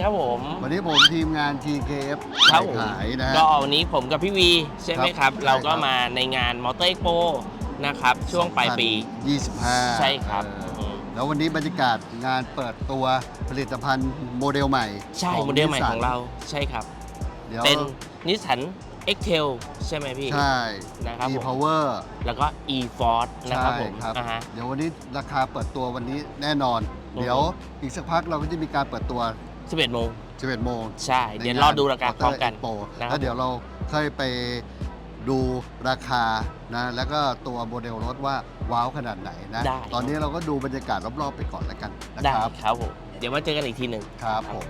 วัสดีครับผม วันนี้ผมทีมงาน TKF ครับผม ขายนะ ก็วันนี้ผมกับพี่วีใช่ไหมครับครับเราก็ใช่ครับมาในงานมอเตอร์เอ็กโปนะครับ ช่วงปลายปี 25ใช่ครับเอออืมแล้ววันนี้บรรยากาศงานเปิดตัวผลิตภัณฑ์โมเดลใหม่ใช่ของโมเดลใหม่ Nissan ของเราใช่ครับเดี๋ยวเป็นนิสสัน X-Tail ใช่ไหมพี่ ใช่ นะครับผม e-power แล้วก็ e-force นะครับผมใช่ครับอ่าฮะ เดี๋ยววันนี้ราคาเปิดตัววันนี้แน่นอน อือฮึเดี๋ยวอีกสักพักเราก็จะมีการเปิดตัว 11โมง 11โมงใช่ เดี๋ยวรอดูราคาพร้อมกันโปนะครับแล้วเดี๋ยวเราค่อยไปดูราคานะแล้วก็ตัวโมเดลรถว่าว้าวขนาดไหนนะ ได้ ตอนนี้เราก็ดูบรรยากาศรอบๆไปก่อนแล้วกันนะได้ครับครับผม เดี๋ยวมาเจอกันอีกทีหนึ่ง ครับผม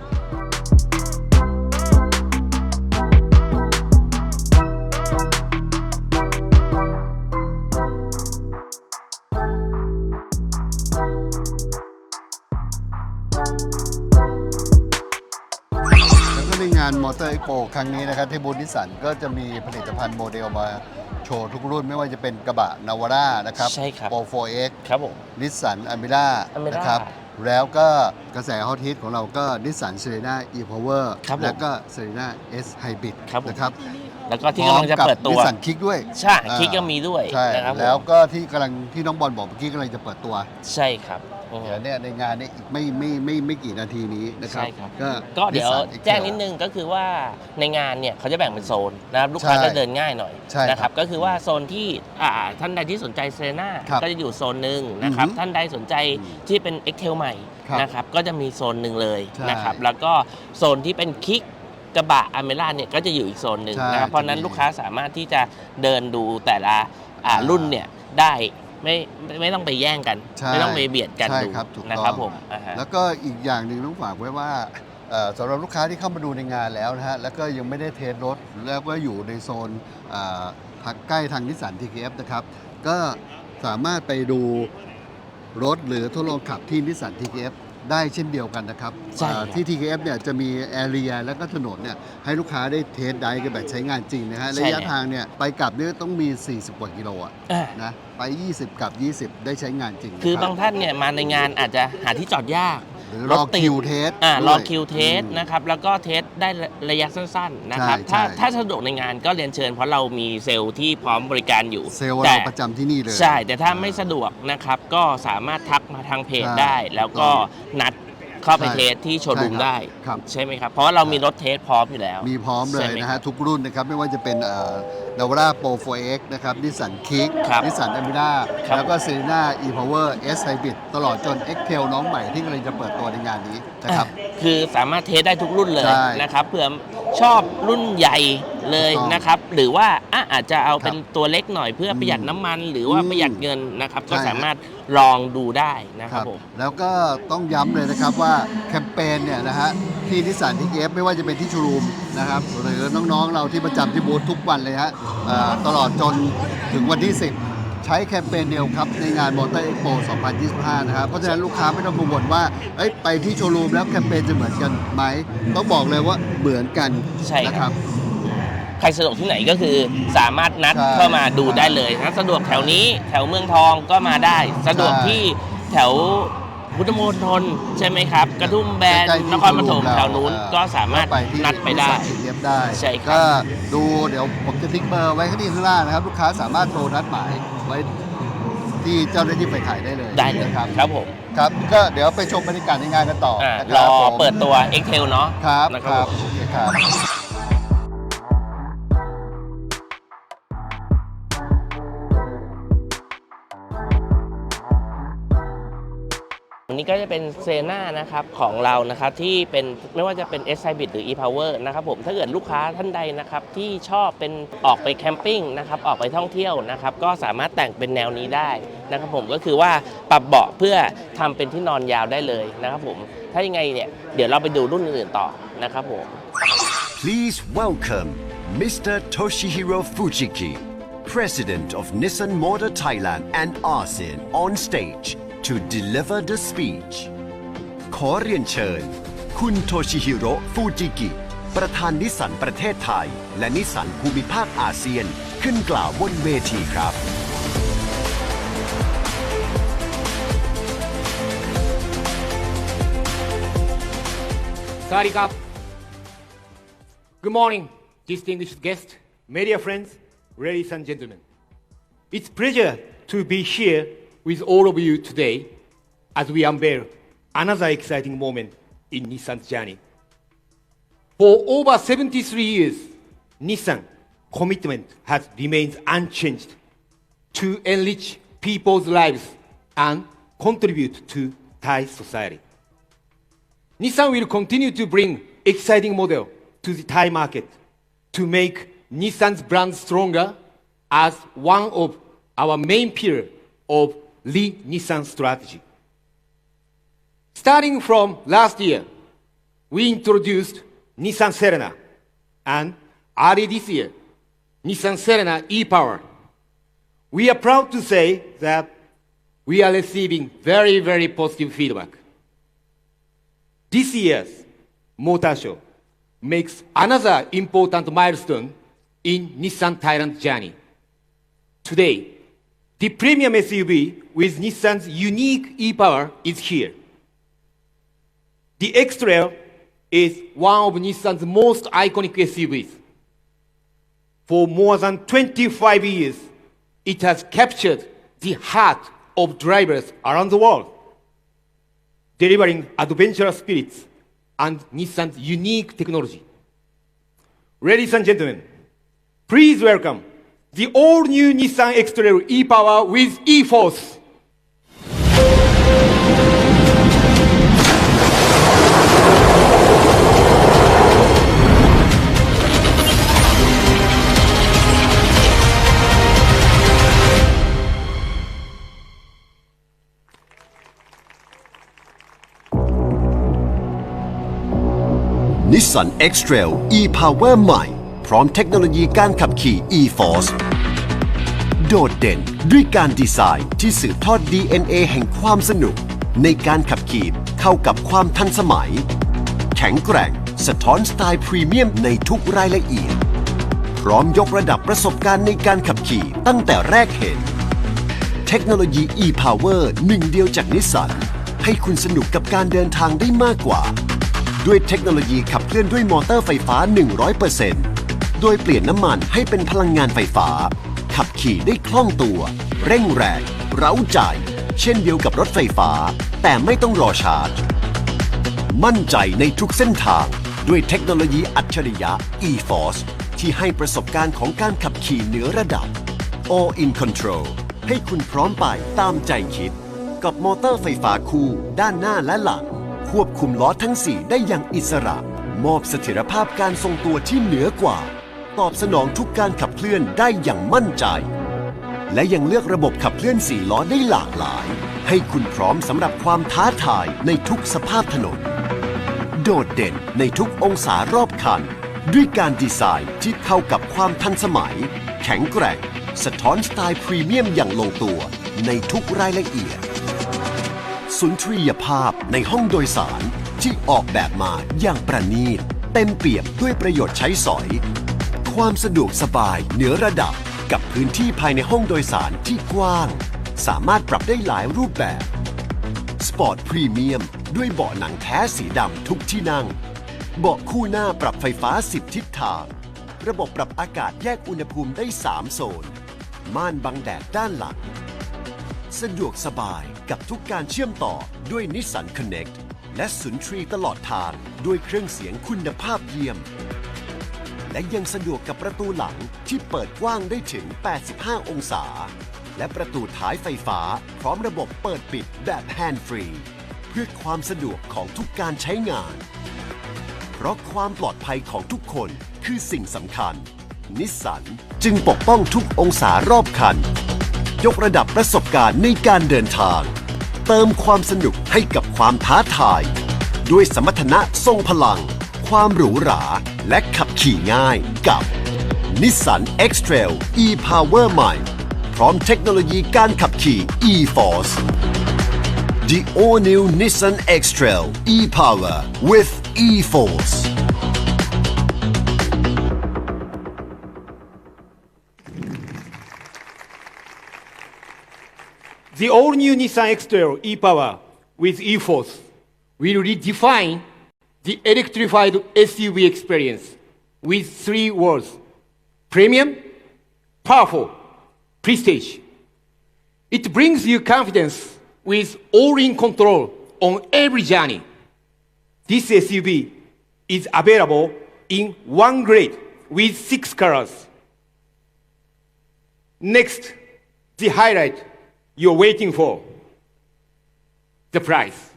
งานมอเตอร์ e อ p โปครั้งนี้นะครับที่บูธนิสสันก็จะมีผลิตภัณฑ์โมเดลมาโชว์ทุกรุ่นไม่ว่าจะเป็นกระบะนาวาร่านะครับใช่ครับ โปร 4X ครับผม นิสสันอ m มิล่า Almera นะครับ แล้วก็กระแสฮอตฮิตของเราก็นิสสันเซ r ร n a e-power ครับผมแล้วก็เซ r ร n a S Hybrid ครับผม นะครับแล้วก็ที่กำลังจะเปิดตัว นิสสันคิกด้วยใช่อ่าคิกก็มีด้วยใช่นะครับผมแล้วก็ที่กำลังที่น้องบอลบอกเมื่อกี้กำลังจะเปิดตัว ใช่ครับ อือฮึเดี๋ยวเนี่ยในงานเนี่ยอีกไม่ไม่ไม่ไม่กี่นาทีนี้นะครับ ใช่ครับ ก็ก็เดี๋ยว Nissan X-Trail แจ้งนิดนึงก็คือว่าในงานเนี่ยเขาจะแบ่งเป็นโซนนะครับลูกค้าใช่จะเดินง่ายหน่อยใช่นะคครัรับบก็คือว่าโซนที่อ่าท่านใดที่สนใจเซน่าครับก็จะอยู่โซนหนึ่งนะครับอือฮึท่านใดสนใจอืมที่เป็น X t a i l ใหม่ครับนะครับก็จะมีโซนหนึ่งเลยใช่นะครับแล้วก็โซนที่เป็นคลิกกระบะอเมร่าเนี่ยก็จะอยู่อีกโซนหนึ่งใช่นะครับเพราะฉะนั้นจะมีลูกค้าสามารถที่จะเดินดูแต่ละอ่าอ่ารุ่นเนี่ยได้ ไม่ไม่ไม่ต้องไปแย่งกัน ใช่ไม่ต้องไปเบียดกันใช่ดูครับถูกนะครับต้องผมอ่าฮะ แล้วก็อีกอย่างหนึ่งต้องฝากไว้ว่าเอ่อสำหรับลูกค้าที่เข้ามาดูในงานแล้วนะฮะ แล้วก็ยังไม่ได้เทสรถ แล้วก็อยู่ในโซนเอ่อทางใกล้ทางนิสสัน TKF นะครับ ก็สามารถไปดูรถหรือทดลองขับที่นิสสัน TKF ได้เช่นเดียวกันนะครับใช่ครับ เอ่อที่ TKF เนี่ยจะมีแอเรียแล้วก็ถนนเนี่ยให้ลูกค้าได้เทสได้กันแบบใช้งานจริงนะฮะใช่ระยะเลยทางเนี่ยไปกลับเนี่ยต้องมี 40 กว่ากิโลอะอ่า นะ ไป 20 กับ 20 ได้ใช้งานจริงนะคือะรับางท่านเนี่ยมาในงานอาจจะหาที่จอดยากหรือรรถอติดคิวเทสอ่าด้วยรอคิวเทสอืมนะครับแล้วก็เทสได้ระยะสั้นๆนะครับใช่ถ้าใช่ถ้าสะดวกในงานก็เรียนเชิญเพราะเรามีเซลล์ที่พร้อมบริการอยู่เซลล์แต่เราประจำที่นี่เลย ใช่ แต่ถ้าไม่สะดวกนะครับก็สามารถทักมาทางเพจใช่ได้ แล้วก็นัด เข้าไปใช่เทสที่โชว์รูมใช่ครับได้ ครับ ใช่ไหมครับ เพราะว่าเรามีรถเทสพร้อมอยู่แล้วมีพร้อมเลใช่ยไหมนะครัฮะ บ ทุกรุ่นนะครับ ไม่ว่าจะเป็นนาวาร่าโปร 4X นะครับนิสสันคิกครับนิสสันอ m มิล่าครับ แล้วก็เซ r ร n a e-power S Hybrid ตลอดจน X Tail น้องใหม่ที่กำลังจะเปิดตัวในงานนี้นะครับอะคือสามารถเทสได้ทุกรุ่นเลยใช่นะครับเผื่อ ชอบรุ่นใหญ่เลยถูกต้องนะครับ หรือว่าอะอาจจะเอาเป็นครับตัวเล็กหน่อยเพื่อประหยัดน้ำมัน หรือว่าอืมประหยัดเงินนะครับ ก็ใช่ฮะสามารถลองดูได้นะครับผมแล้วก็ต้องย้ำเลยนะครับว่าแคมเปญเนี่ยนะฮะที่นิสสันทีเอฟไม่ว่าจะเป็นที่โชว์รูมนะครับหรือน้องๆเราที่ประจำที่บูธทุกวันเลยฮะเอ่อตลอดจนถึงวันที่ 10 ใช้แคมเปญเดียวครับ ในงานมอเตอร์เอ็กโป2025 นะครับ เพราะฉะนั้นลูกค้าไม่ต้องกังวลว่าเอ้ยไปที่โชว์รูมแล้วแคมเปญจะเหมือนกันไหมต้องบอกเลยว่าเหมือนกันใช่ครับ นะครับ ใครสะดวกที่ไหนก็คือสามารถนัดใช่เข้ามาดูได้เลยถ้าสะดวกแถวนี้แถวเมืองทองก็มาได้ สะดวกใช่ที่แถวพุทธมณฑลใช่ไหมครับ กระทุ่มแบนใกล้ๆที่นครปฐมโชว์รูมเราแถวนู้นเออก็สามารถไปที่นัดไปได้ ทีเอฟได้ใช่ครับ ก็ดูเดี๋ยวผมจะทิ้งเบอร์ไว้ข้างที่ข้างล่างนะครับ ลูกค้าสามารถโทรนัดหมาย ไว้ที่เจ้าหน้าที่ไปขายได้เลยได้เลยนะครับครับผมครับ ก็เดี๋ยวไปชมบรรยากาศในงานกันต่ออ่านะครรัอบผมเปิดตัว x t a i l เนาะครับนะคครัรับบผมโอเคครับ วันนี้ก็จะเป็นเซน่านะครับของเรานะครับที่เป็นไม่ว่าจะเป็น S Hybrid หรือ e Power นะครับผมถ้าเกิดลูกค้าท่านใดนะครับที่ชอบเป็นออกไปแคมปิ้งนะครับออกไปท่องเที่ยวนะครับก็สามารถแต่งเป็นแนวนี้ได้นะครับผมก็คือว่าปรับเบาะเพื่อทำเป็นที่นอนยาวได้เลยนะครับผมถ้ายังไงเนี่ยเดี๋ยวเราไปดูรุ่นอื่นต่อนะครับผม Please welcome Mr. Toshihiro Fujiki, President of Nissan Motor Thailand and ASEAN, on stage to deliver the speech. ขอเรียนเชิญ คุณโทชิฮิโร่ฟูจิกิ ประธานนิสสันประเทศไทย และนิสสันภูมิภาคอาเซียน ขึ้นกล่าวบนเวทีครับส Sarika. Good morning, distinguished guests, media friends, ladies and gentlemen. It's pleasure to be here with all of you today as we unveil another exciting moment in Nissan's journey. For over 73 years, Nissan commitment has remained unchanged to enrich people's lives and contribute to Thai society. Nissan will continue to bring exciting model to the Thai market to make Nissan's brand stronger as one of our main pillar of re-Nissan strategy. Starting from last year, we introduced Nissan Serena and early this year, Nissan Serena e-Power. We are proud to say that we are receiving very, very positive feedback. This year's Motor Show makes another important milestone in Nissan Thailand's journey. Today, the premium SUV with Nissan's unique e-power is here. The X-Trail is one of Nissan's most iconic SUVs. For more than 25 years, it has captured the heart of drivers around the world, delivering adventurous spirits and Nissan's unique technology. Ladies and gentlemen, please welcome the all-new Nissan X-Trail e-Power with e-Force. Nissan X-Trail e-Power ใหม่ พ ร้อมเทคโนโลยีการขับขี่ e-Force โดดเด่นด้วยการดีไซน์ที่สืบทอด DNA แห่งความสนุก ในการขับขี่เข้ากับความทันสมัย แข็งแกร่ง สะท้อนสไตล์พรีเมียมในทุกรายละเอียด พร้อมยกระดับประสบการณ์ในการขับขี่ตั้งแต่แรกเห็น เทคโนโลยี e-Power หนึ่งเดียวจากนิสสันให้คุณสนุกกับการเดินทางได้มากกว่า ด้วยเทคโนโลยีขับเคลื่อนด้วยมอเตอร์ไฟฟ้า 100% โดยเปลี่ยนน้ำมันให้เป็นพลังงานไฟฟ้า ขับขี่ได้คล่องตัว เร่งแรง เร้าใจ เช่นเดียวกับรถไฟฟ้า แต่ไม่ต้องรอชาร์จ มั่นใจในทุกเส้นทาง ด้วยเทคโนโลยีอัจฉริยะ e-Force ที่ให้ประสบการณ์ของการขับขี่เหนือระดับ All in Control ให้คุณพร้อมไปตามใจคิด กับมอเตอร์ไฟฟ้าคู่ ด้านหน้าและหลัง ควบคุมล้อทั้ง 4 ได้อย่างอิสระ มอบเสถียรภาพการทรงตัวที่เหนือกว่า ตอบสนองทุกการขับเคลื่อนได้อย่างมั่นใจ และยังเลือกระบบขับเคลื่อน4ล้อได้หลากหลาย ให้คุณพร้อมสำหรับความท้าทายในทุกสภาพถนน โดดเด่นในทุกองศารอบคัน ด้วยการดีไซน์ที่เข้ากับความทันสมัย แข็งแกร่ง สะท้อนสไตล์พรีเมียมอย่างลงตัวในทุกรายละเอียด สุนทรียภาพในห้องโดยสารที่ออกแบบมาอย่างประณีตเต็มเปี่ยมด้วยประโยชน์ใช้สอย ความสะดวกสบายเหนือระดับกับพื้นที่ภายในห้องโดยสารที่กว้าง สามารถปรับได้หลายรูปแบบสปอร์ตพรีเมียมด้วยเบาะหนังแท้สีดำทุกที่นั่ง เบาะคู่หน้าปรับไฟฟ้า 10 ทิศทาง ระบบปรับอากาศแยกอุณหภูมิได้ 3 โซน ม่านบังแดดด้านหลัง สะดวกสบายกับทุกการเชื่อมต่อด้วย Nissan Connect และสุนทรีตลอดทางด้วยเครื่องเสียงคุณภาพเยี่ยม และยังสะดวกกับประตูหลังที่เปิดกว้างได้ถึง 85 องศา และประตูท้ายไฟฟ้า พร้อมระบบเปิดปิดแบบแฮนด์ฟรี เพื่อความสะดวกของทุกการใช้งาน เพราะความปลอดภัยของทุกคนคือสิ่งสำคัญ นิสสันจึงปกป้องทุกองศารอบคัน ยกระดับประสบการณ์ในการเดินทาง เติมความสนุกให้กับความท้าทาย ด้วยสมรรถนะทรงพลัง ความหรูหรา และขับขี่ง่ายกับ Nissan X-Trail e-Power ใหม่ พร้อมเทคโนโลยีการขับขี่ e-Force The all-new Nissan X-Trail e-Power with e-Force The all-new Nissan X-Trail e-Power with e-Force will redefine the electrified SUV experience with three words premium, powerful, prestige. It brings you confidence with all in control on every journey. This SUV is available in one grade with six colors. Next, the highlight you're waiting for the price.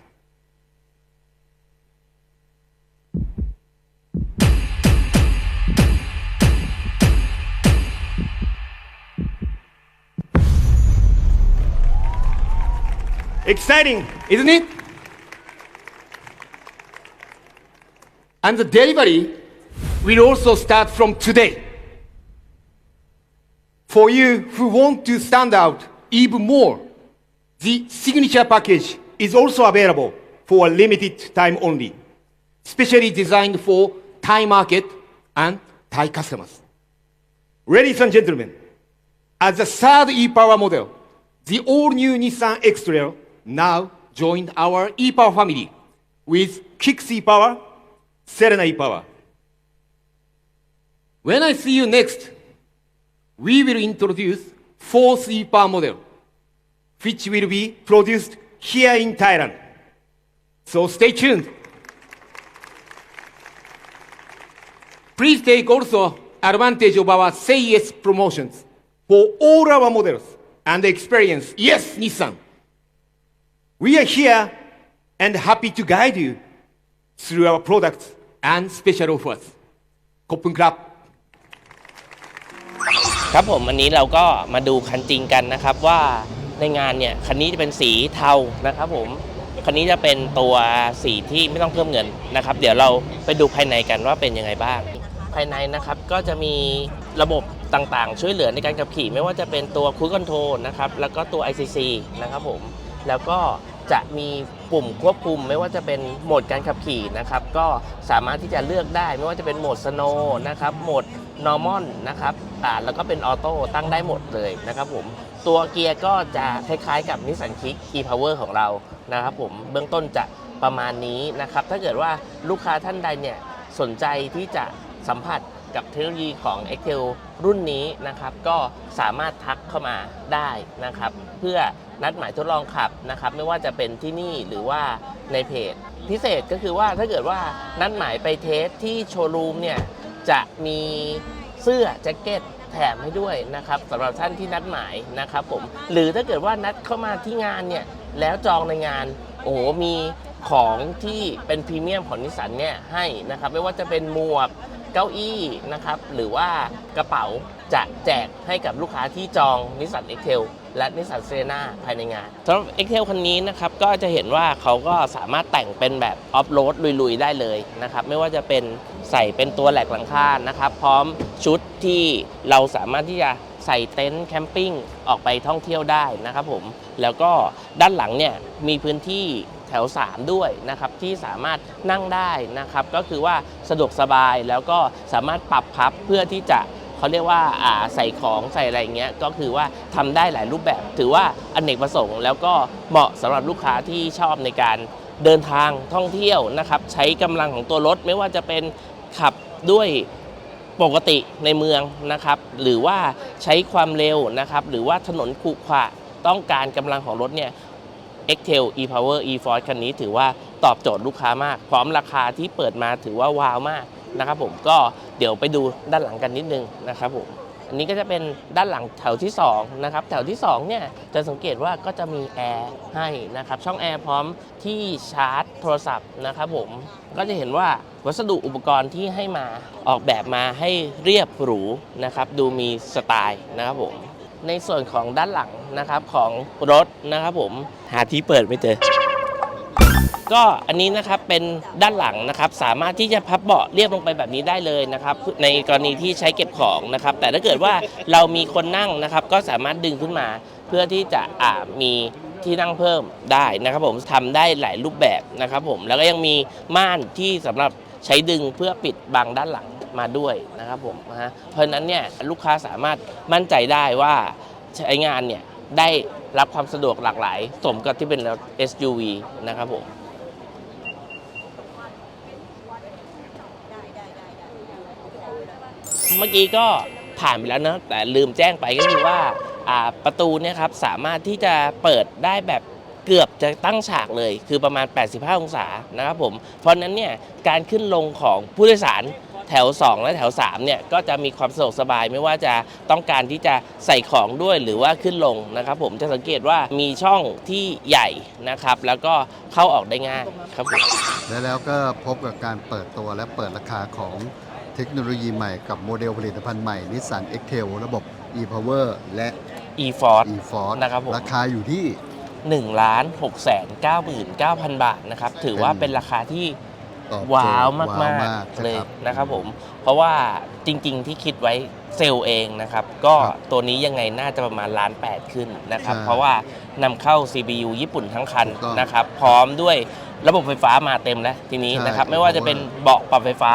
Exciting, isn't it? And the delivery will also start from today. For you who want to stand out even more, the signature package is also available for a limited time only, specially designed for Thai market and Thai customers. Ladies and gentlemen, as the third e-power model, the all-new Nissan X-Trail now joined our e-power family with Kicks e-Power, Serena e-Power. When I see you next, we will introduce fourth e-power model, which will be produced here in Thailand. So stay tuned. Please take also advantage of our Say Yes promotions for all our models and experience Yes Nissan. We are here and happy to guide you through our products and special offers. ขอบคุณครับ ครับผมอันนี้เราก็มาดูคันจริงกันนะครับว่าในงานเนี่ยคันนี้จะเป็นสีเทานะครับผมคันนี้จะเป็นตัวสีที่ไม่ต้องเพิ่มเงินนะครับ เดี๋ยวเราไปดูภายในกันว่าเป็นยังไงบ้าง ภายในนะครับก็จะมีระบบต่างๆ ช่วยเหลือในการขับขี่ ไม่ว่าจะเป็นตัวคู i คอนโทรนะครับแล้วก็ตัว ICC นะครับผม แล้วก็จะมีปุ่มควบคุมไม่ว่าจะเป็นโหมดการขับขี่นะครับ ก็สามารถที่จะเลือกได้ไม่ว่าจะเป็นโหมดสโนนะครับโหมด normal นะครับอ่าแล้วก็เป็นออโต้ตั้งได้หมดเลยนะครับผมตัวเกียร์ก็จะคล้ายๆกับ Nissan Kick e-Power ของเรานะครับผมเบื้องต้นจะประมาณนี้นะครับ ถ้าเกิดว่าลูกค้าท่านใดเนี่ยสนใจที่จะสัมผัส กับเทคโนโลยีของ e x t e l รุ่นนี้นะครับ ก็สามารถทักเข้ามาได้นะครับ เพื่อนัดหมายทดลองขับนะครับ ไม่ว่าจะเป็นที่นี่หรือว่าในเพจ พิเศษก็คือว่าถ้าเกิดว่านัดหมายไปเทสที่โชว์รูมเนี่ยจะมีเสื้อแจ็คเก็ตแถมให้ด้วยนะครับสำหรับท่านที่นัดหมายนะครับผมหรือถ้าเกิดว่านัดเข้ามาที่งานเนี่ยแล้วจองในงาน โอ้โหมีของที่เป็นพรีเมียมของนิสสันเนี่ยให้นะครับ ไม่ว่าจะเป็นหมวก เก้าอี้นะครับ หรือว่ากระเป๋าจะแจกให้กับลูกค้าที่จองนิสสันเอ็กเทลและนิสสันเซนาภายในงานสำหรับเอ็กเทลคันนี้นะครับ ก็จะเห็นว่าเขาก็สามารถแต่งเป็นแบบออฟโรดลุย ๆ ได้เลยนะครับ ไม่ว่าจะเป็นใส่เป็นตัวแหลกหลังคานะครับ พร้อมชุดที่เราสามารถที่จะใส่เต็นท์แคมปิ้งออกไปท่องเที่ยวได้นะครับผม แล้วก็ด้านหลังเนี่ยมีพื้นที่ แถว 3 ด้วยนะครับที่สามารถนั่งได้นะครับก็คือว่าสะดวกสบายแล้วก็สามารถปรับพับเพื่อที่จะเขาเรียกว่าาใส่ของใส่อะไรเงี้ยก็คือว่าทำได้หลายรูปแบบ ถือว่าอนเนกประสงค์ แล้วก็เหมาะสำหรับลูกค้าที่ชอบในการเดินทางท่องเที่ยวนะครับใช้กำลังของตัวรถไม่ว่าจะเป็นขับด้วยปกติในเมืองนะครับ หรือว่าใช้ความเร็วนะครับ หรือว่าถนนขรุขระต้องการกำลังของรถเนี่ย x t e l e-Power e-Force คันนี้ถือว่าตอบโจทย์ลูกค้ามาก พร้อมราคาที่เปิดมาถือว่าว้าวมากนะครับผมก็เดี๋ยวไปดูด้านหลังกันนิดนึงนะครับผมอันนี้ก็จะเป็นด้านหลังแถวที่2นะครับแถวที่2เนี่ยจะสังเกตว่าก็จะมีแอร์ให้นะครับช่องแอร์พร้อมที่ชาร์จโทรศัพท์นะครับผมก็จะเห็นว่าวัสดุอุปกรณ์ที่ให้มาออกแบบมาให้เรียบหรูนะครับดูมีสไตล์นะครับผม ในส่วนของด้านหลังนะครับของรถนะครับผมหาที่เปิดไม่เจอ ก็อันนี้นะครับเป็นด้านหลังนะครับ สามารถที่จะพับเบาะเรียบลงไปแบบนี้ได้เลยนะครับ ในกรณีที่ใช้เก็บของนะครับ แต่ถ้าเกิดว่าเรามีคนนั่งนะครับ ก็สามารถดึงขึ้นมาเพื่อที่จะอ่ามีที่นั่งเพิ่มได้นะครับ ผมทำได้หลายรูปแบบนะครับ ผมแล้วก็ยังมีม่านที่สำหรับใช้ดึงเพื่อปิดบังด้านหลัง มาด้วยนะครับผมนะเพราะนั้นเนี่ยลูกค้าสามารถมั่นใจได้ว่าใช้งานเนี่ยได้รับความสะดวกหลากหลาย สมกับที่เป็น SUV นะครับผมเมื่อกี้ก็ผ่านไปแล้วนะแต่ลืมแจ้งไปก็คือว่าประตูเนี่ยครับสามารถที่จะเปิดได้แบบเกือบจะตั้งฉากเลยคือประมาณ 85 องศานะครับผม เพราะนั้นเนี่ยการขึ้นลงของผู้โดยสาร แถว 2 และแถว3เนี่ยก็จะมีความสะดวกสบายไม่ว่าจะต้องการที่จะใส่ของด้วยหรือว่าขึ้นลงนะครับ ผมจะสังเกตว่ามีช่องที่ใหญ่นะครับ แล้วก็เข้าออกได้ง่ายครับผมและแล้วก็พบกับการเปิดตัวและเปิดราคาของเทคโนโลยีใหม่กับโมเดลผลิตภัณฑ์ใหม่ Nissan X-Trail ระบบ e-power และ e-force e-force นะครับผมราคาอยู่ที่1ล้าน6แสน99,000 บาทนะครับ ถือว่าเป็นราคาที่ ตอบโจทย์ว้าวมากว้าวๆมากเลยนะครับนะครับผม เพราะว่าจริง ๆ ที่คิดไว้เซลล์เองนะครับ ก็ครับตัวนี้ยังไงน่าจะประมาณล้านแปดขึ้นนะครับ ใช่เพราะว่านำเข้า CPU ญี่ปุ่นทั้งคันถูกต้องนะครับ พร้อมด้วยระบบไฟฟ้ามาเต็มแล้วทีนี้ใช่นะครับไม่ว่าจะเป็นเบาะปรับไฟฟ้า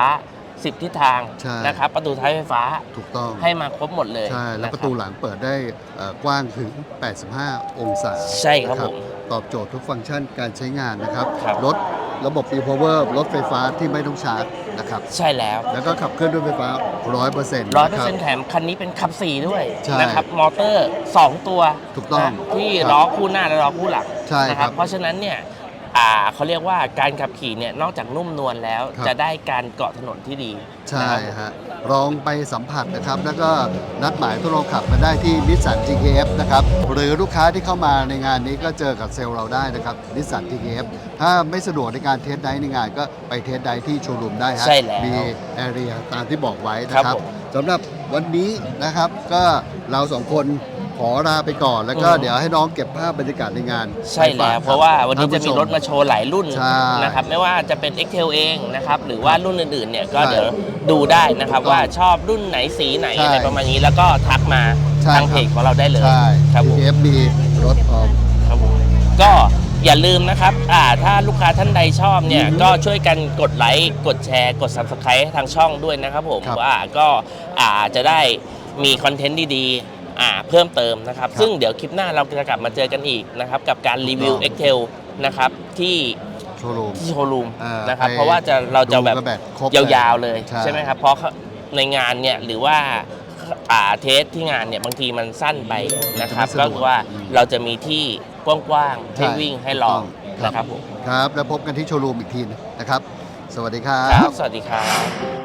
10 ทิศทางใช่ นะครับ ประตูท้ายไฟฟ้าถูกต้องให้มาครบหมดเลยใช่แล้วนคปบระตูหลังเปิดได้เอ่อกว้างถึง 85 องศาใช่ครับนะผมตอบโจทย์ทุกฟังก์ชันการใช้งานนะครับครับ รถระบบ e-power รถไฟฟ้าที่ไม่ต้องชาร์จนะครับ ใช่แล้ว แล้วก็ขับเคลื่อนด้วยไฟฟ้า 100%ร้อยเปอร์เซ็นต์แถมคันนี้เป็นขับสี่ด้วยใช่นะครับ มอเตอร์ 2 ตัวถูกต้องนะที่ครับล้อคู่หน้าและล้อคู่หลังใช่นะครับเพราะฉะนั้นเนี่ย อ่าเขาเรียกว่าการขับขี่เนี่ยนอกจากนุ่มนวลแล้ว ครับ จะได้การเกาะถนนที่ดีใช่นะครับ ฮะลองไปสัมผัสนะครับ แล้วก็นัดหมายทดลองขับมาได้ที่นิสสัน GKF นะครับ หรือลูกค้าที่เข้ามาในงานนี้ก็เจอกับเซลล์เราได้นะครับนิสสัน GKF ถ้าไม่สะดวกในการเทสไดรฟ์ในงานก็ไปเทสไดรฟ์ที่โชว์รูมได้ฮะใช่แล้วมีแอเรียตามที่บอกไว้นะคครัรับบผม สำหรับวันนี้นะครับก็เราสองคน ขอลาไปก่อน แล้วก็อืมเดี๋ยวให้น้องเก็บภาพบรรยากาศในงานใช่ไปฝแล้กวเพราะว่าวันนี้ท่จะผู้มีชรถมาโชว์หลายรุ่นใช่นะครับไม่ว่าจะเป็น Excel เองนะครับหรือว่ารุ่นอื่นๆเนี่ยก็ใช่เดี๋ยวดูได้นะครับถูกต้องว่าชอบรุ่นไหนสีไหนใช่อะไรประมาณนี้แล้วก็ทักมาใช่ทางเพจของเราได้เลยใช่ครับผม GKF มีรถพร้อมครับผมก็อย่าลืมนะครับอ่าถ้าลูกค้าท่านใดชอบเนี่ยอือฮึก็ช่วยกันกดไลค์ กดแชร์ กด Subscribe ให้ทางช่องด้วยนะครับผมครับว่าก็อ่าจะได้มีคอนเทนต์ดีๆ อ่าเพิ่มเติมนะครับครับ ซึ่งเดี๋ยวคลิปหน้าเราจะกลับมาเจอกันอีกนะครับกับการรีวิวถูกต้อง Excel นะครับที่โชว์รูม ที่โชว์รูมอ่านะครับไปเพราะว่าจะเราจะแบบดูกันแบบครบยาวๆเลยใช่ ใช่ไหมครับเพราะในงานเนี่ยหรือว่าอ่าเทสที่งานเนี่ยบางทีมันสั้นไปนะครับไม่สะดก็วกคือว่าอืมเราจะมีที่กว้างๆให้ใช่วิ่งให้ลองถูกต้องนะครับผมครับ แล้วพบกันที่โชว์รูมอีกทีนะครับ สวัสดีครัครับ บ สวัสดีครับ